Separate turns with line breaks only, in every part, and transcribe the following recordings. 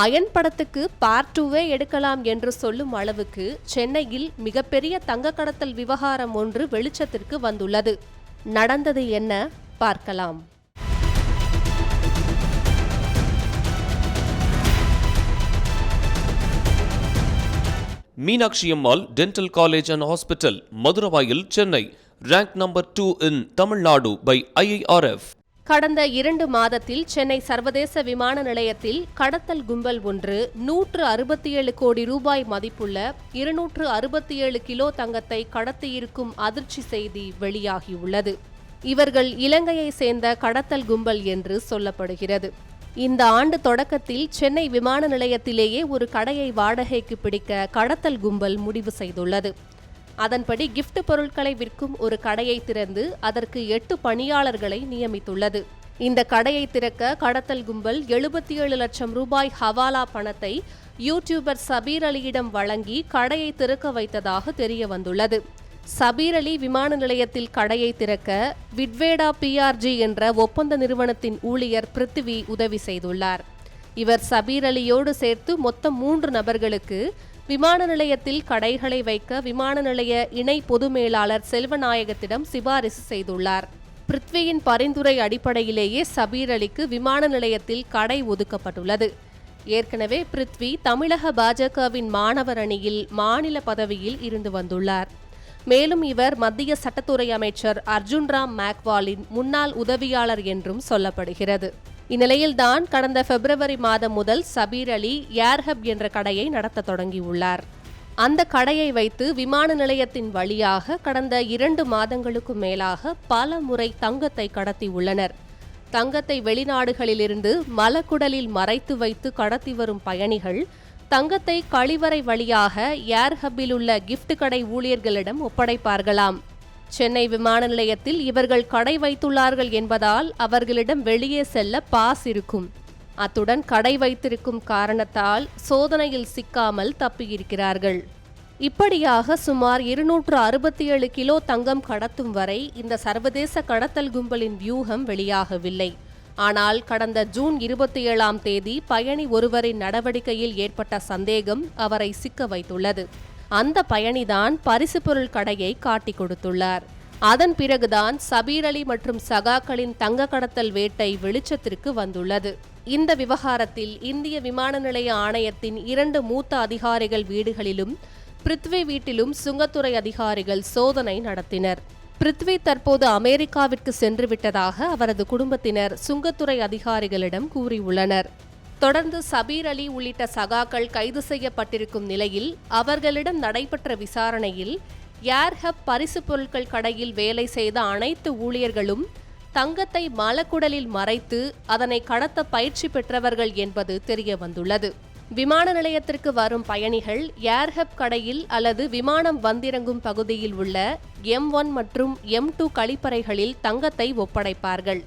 Iron படத்துக்கு part டூவே எடுக்கலாம் என்று சொல்லும் அளவுக்கு சென்னையில் மிகப்பெரிய தங்க கடத்தல் விவகாரம் ஒன்று வெளிச்சத்திற்கு வந்துள்ளது. நடந்தது என்ன? பார்க்கலாம்.
Meenakshi Ammal dental college and hospital Maduravoyal Chennai. Rank number two in Tamil Nadu by IIRF
கடந்த இரண்டு மாதத்தில் சென்னை சர்வதேச விமான நிலையத்தில் கடத்தல் கும்பல் ஒன்று நூற்று அறுபத்தி ஏழு கோடி ரூபாய் மதிப்புள்ள இருநூற்று அறுபத்தி ஏழு கிலோ தங்கத்தை கடத்தியிருக்கும் அதிர்ச்சி செய்தி வெளியாகியுள்ளது. இவர்கள் இலங்கையை சேர்ந்த கடத்தல் கும்பல் என்று சொல்லப்படுகிறது. இந்த ஆண்டு தொடக்கத்தில் சென்னை விமான நிலையத்திலேயே ஒரு கடையை வாடகைக்கு பிடிக்க கடத்தல் கும்பல் முடிவு செய்துள்ளது. அதன்படி கிஃப்ட் பொருட்களை விற்கும் ஒரு கடையை திறந்து அதற்கு எட்டு பணியாளர்களை நியமித்துள்ளது. இந்த கடையை திறக்க கடத்தல் கும்பல் எழுபத்தி ஏழு லட்சம் ரூபாய் ஹவாலா பணத்தை யூடியூபர் சபீர் அலியிடம் வழங்கி கடையை திறக்க வைத்ததாக தெரிய வந்துள்ளது சபீர் அலி விமான நிலையத்தில் கடையை திறக்க விட்வேடா பிஆர்ஜி என்ற ஒப்பந்த நிறுவனத்தின் ஊழியர் பிருத்திவி உதவி செய்துள்ளார். இவர் சபீர் அலியோடு சேர்த்து மொத்தம் மூன்று நபர்களுக்கு விமான நிலையத்தில் கடைகளை வைக்க விமான நிலைய இணை பொது மேலாளர் செல்வநாயகத்திடம் சிபாரிசு செய்துள்ளார். பிருத்வியின் பரிந்துரை அடிப்படையிலேயே சபீர் அலிக்கு விமான நிலையத்தில் கடை ஒதுக்கப்பட்டுள்ளது. ஏற்கனவே பிருத்வி தமிழக பாஜகவின் மாணவர் அணியில் மாநில பதவியில் இருந்து வந்துள்ளார். மேலும் இவர் மத்திய சட்டத்துறை அமைச்சர் அர்ஜுன் ராம் மேக்வாலின் முன்னாள் உதவியாளர் என்றும் சொல்லப்படுகிறது. இந்நிலையில்தான் கடந்த பிப்ரவரி மாதம் முதல் சபீர் அலி ஏர்ஹப் என்ற கடையை நடத்த தொடங்கியுள்ளார். அந்த கடையை வைத்து விமான நிலையத்தின் வழியாக கடந்த இரண்டு மாதங்களுக்கு மேலாக பல முறை தங்கத்தை கடத்தி உள்ளனர். தங்கத்தை வெளிநாடுகளிலிருந்து மலக்குடலில் மறைத்து வைத்து கடத்தி வரும் பயணிகள் தங்கத்தை கழிவறை வழியாக ஏர்ஹப்பில் உள்ள கிஃப்ட் கடை ஊழியர்களிடம் ஒப்படைப்பார்களாம். சென்னை விமான நிலையத்தில் இவர்கள் கடை வைத்துள்ளார்கள் என்பதால் அவர்களிடம் வெளியே செல்ல பாஸ் இருக்கும். அத்துடன் கடை வைத்திருக்கும் காரணத்தால் சோதனையில் சிக்காமல் தப்பியிருக்கிறார்கள். இப்படியாக சுமார் இருநூற்று அறுபத்தி ஏழு கிலோ தங்கம் கடத்தும் வரை இந்த சர்வதேச கடத்தல் கும்பலின் வியூகம் வெளியாகவில்லை. ஆனால் கடந்த ஜூன் இருபத்தி ஏழாம் தேதி பயணி ஒருவரின் நடவடிக்கையில் ஏற்பட்ட சந்தேகம் அவரை சிக்க வைத்துள்ளது. அந்த பயணிதான் பரிசு பொருள் கடையை காட்டி கொடுத்துள்ளார். அதன் பிறகுதான் சபீர் அலி மற்றும் சகாக்களின் தங்க கடத்தல் வேட்டை வெளிச்சத்திற்கு வந்துள்ளது. இந்த விவகாரத்தில் இந்திய விமான நிலைய ஆணையத்தின் இரண்டு மூத்த அதிகாரிகள் வீடுகளிலும் பிருத்வி வீட்டிலும் சுங்கத்துறை அதிகாரிகள் சோதனை நடத்தினர். பிருத்வி தற்போது அமெரிக்காவிற்கு சென்றுவிட்டதாக அவரது குடும்பத்தினர் சுங்கத்துறை அதிகாரிகளிடம் கூறியுள்ளனர். தொடர்ந்து சபீர் அலி உள்ளிட்ட சகாக்கள் கைது செய்யப்பட்டிருக்கும் நிலையில் அவர்களிடம் நடைபெற்ற விசாரணையில் ஏர்ஹப் பரிசு பொருட்கள் கடையில் வேலை செய்த அனைத்து ஊழியர்களும் தங்கத்தை மலக்குடலில் மறைத்து அதனை கடத்த பயிற்சி பெற்றவர்கள் என்பது தெரிய வந்துள்ளது விமான நிலையத்திற்கு வரும் பயணிகள் ஏர்ஹப் கடையில் அல்லது விமானம் வந்திறங்கும் பகுதியில் உள்ள எம் ஒன் மற்றும் எம் டூ கழிப்பறைகளில் தங்கத்தை ஒப்படைப்பார்கள்.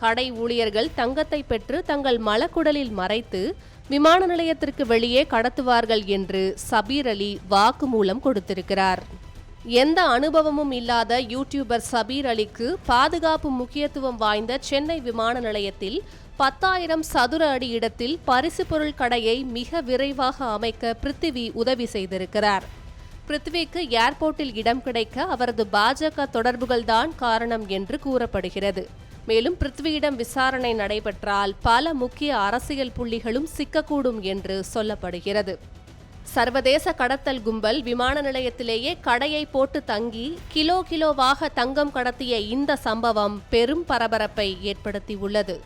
கடை ஊழியர்கள் தங்கத்தை பெற்று தங்கள் மலக்குடலில் மறைத்து விமான நிலையத்திற்கு வெளியே கடத்துவார்கள் என்று சபீர் அலி வாக்குமூலம் கொடுத்திருக்கிறார். எந்த அனுபவமும் இல்லாத யூடியூபர் சபீர் அலிக்கு பாதுகாப்பு முக்கியத்துவம் வாய்ந்த சென்னை விமான நிலையத்தில் பத்தாயிரம் சதுர அடி இடத்தில் பரிசு பொருள் கடையை மிக விரைவாக அமைக்க பிருத்திவி உதவி செய்திருக்கிறார். பிருத்விக்கு ஏர்போர்ட்டில் இடம் கிடைக்க அவரது பாஜக தொடர்புகள்தான் காரணம் என்று கூறப்படுகிறது. மேலும் பிருத்வியிடம் விசாரணை நடைபெற்றால் பல முக்கிய அரசியல் புள்ளிகளும் சிக்கக்கூடும் என்று சொல்லப்படுகிறது. சர்வதேச கடத்தல் கும்பல் விமான நிலையத்திலேயே கடையை போட்டு தங்கி கிலோ கிலோவாக தங்கம் கடத்திய இந்த சம்பவம் பெரும் பரபரப்பை ஏற்படுத்தியுள்ளது.